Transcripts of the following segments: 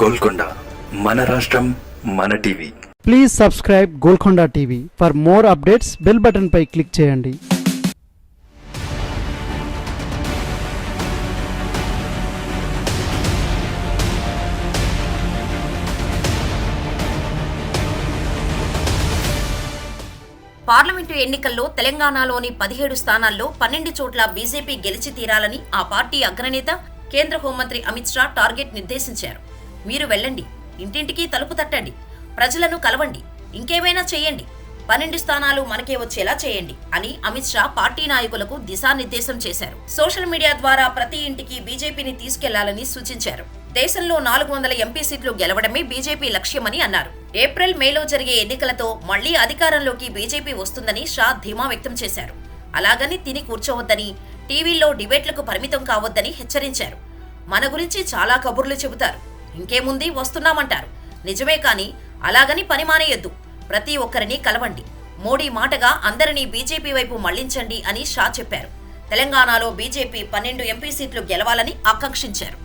గోల్కొండ మన రాష్ట్రం మన TV. Please subscribe Golconda TV for more updates bell button pi click చేయండి. పార్లమెంటు ఎన్నికల్లో తెలంగాణలోని పదిహేడు స్థానాల్లో పన్నెండు చోట్ల బీజేపీ గెలిచి తీరాలని ఆ పార్టీ అగ్రనేత కేంద్ర హోంమంత్రి అమిత్ షా టార్గెట్ నిర్దేశించారు. మీరు వెళ్ళండి. ఇంటింటికి తలుపు తట్టండి. ప్రజలను కలవండి. ఇంకేమైనా చేయండి. పన్నెండు స్థానాలు మనకే వచ్చేలా చేయండి అని అమిత్ షా పార్టీ నాయకులకు దిశానిర్దేశం చేశారు. సోషల్ మీడియా ద్వారా ప్రతి ఇంటికి బీజేపీని తీసుకెళ్ళాలని సూచించారు. దేశంలో నాలుగు వందల ఎంపీ సీట్లు గెలవడమే బీజేపీ లక్ష్యమని అన్నారు. ఏప్రిల్ మేలో జరిగే ఎన్నికలతో మళ్ళీ అధికారంలోకి బీజేపీ వస్తుందని షా ధీమా వ్యక్తం చేశారు. అలాగని తిని కూర్చోవద్దని టీవీల్లో డిబేట్లకు పరిమితం కావద్దని హెచ్చరించారు. మన గురించి చాలా కబుర్లు చెబుతారు. ఇంకేముంది వస్తున్నామంటారు. నిజమే కానీ అలాగని పని మానేయొద్దు. ప్రతి ఒక్కరిని కలవండి. మోడీ మాటగా అందరినీ బీజేపీ వైపు మళ్ళించండి అని షా చెప్పారు. తెలంగాణలో బీజేపీ పన్నెండు ఎంపీ సీట్లు గెలవాలని ఆకాంక్షించారు.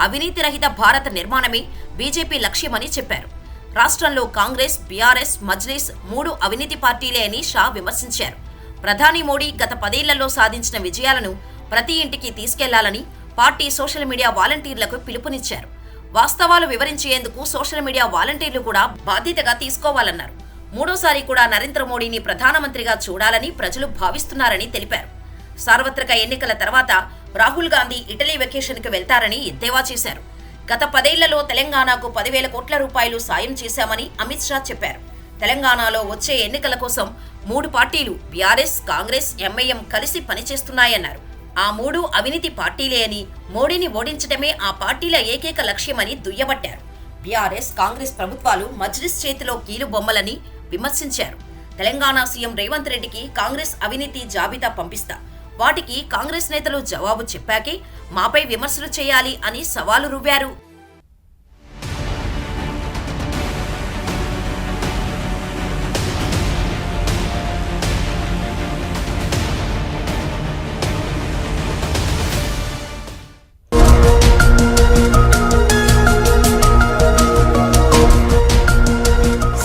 అవినీతి రహిత భారత నిర్మాణమే బీజేపీ లక్ష్యమని చెప్పారు. రాష్ట్రంలో కాంగ్రెస్ బీఆర్ఎస్ మజ్లిస్ మూడు అవినీతి పార్టీలే అని షా విమర్శించారు. ప్రధాని మోడీ గత పదేళ్ళలో సాధించిన విజయాలను ప్రతి ఇంటికి తీసుకెళ్ళాలని పార్టీ సోషల్ మీడియా వాలంటీర్లకు పిలుపునిచ్చారు. వాస్తవాలు వివరించేందుకు సోషల్ మీడియా వాలంటీర్లు కూడా బాధ్యతగా తీసుకోవాలన్నారు. మూడోసారి కూడా నరేంద్ర మోడీని ప్రధానమంత్రిగా చూడాలని ప్రజలు భావిస్తున్నారని తెలిపారు. సార్వత్రిక ఎన్నికల తర్వాత రాహుల్ గాంధీ ఇటలీ వెకేషన్కి వెళ్తారని ఎద్దేవా చేశారు. గత పదేళ్ళలో తెలంగాణకు పదివేల కోట్ల రూపాయలు సాయం చేశామని అమిత్ షా చెప్పారు. తెలంగాణలో వచ్చే ఎన్నికల కోసం మూడు పార్టీలు బీఆర్ఎస్ కాంగ్రెస్ ఎంఐఎం కలిసి పనిచేస్తున్నాయన్నారు. ఆ మూడు అవినీతి పార్టీలే అని మోడీని ఓడించడమే ఆ పార్టీల ఏకైక లక్ష్యమని దుయ్యబట్టారు. బీఆర్ఎస్ కాంగ్రెస్ ప్రభుత్వాలు మజ్లిస్ చేతిలో కీలు బొమ్మలని విమర్శించారు. తెలంగాణ సీఎం రేవంత్ రెడ్డికి కాంగ్రెస్ అవినీతి జాబితా పంపిస్తా. వాటికి కాంగ్రెస్ నేతలు జవాబు చెప్పాకే మాపై విమర్శలు చేయాలి అని సవాలు రువ్వారు.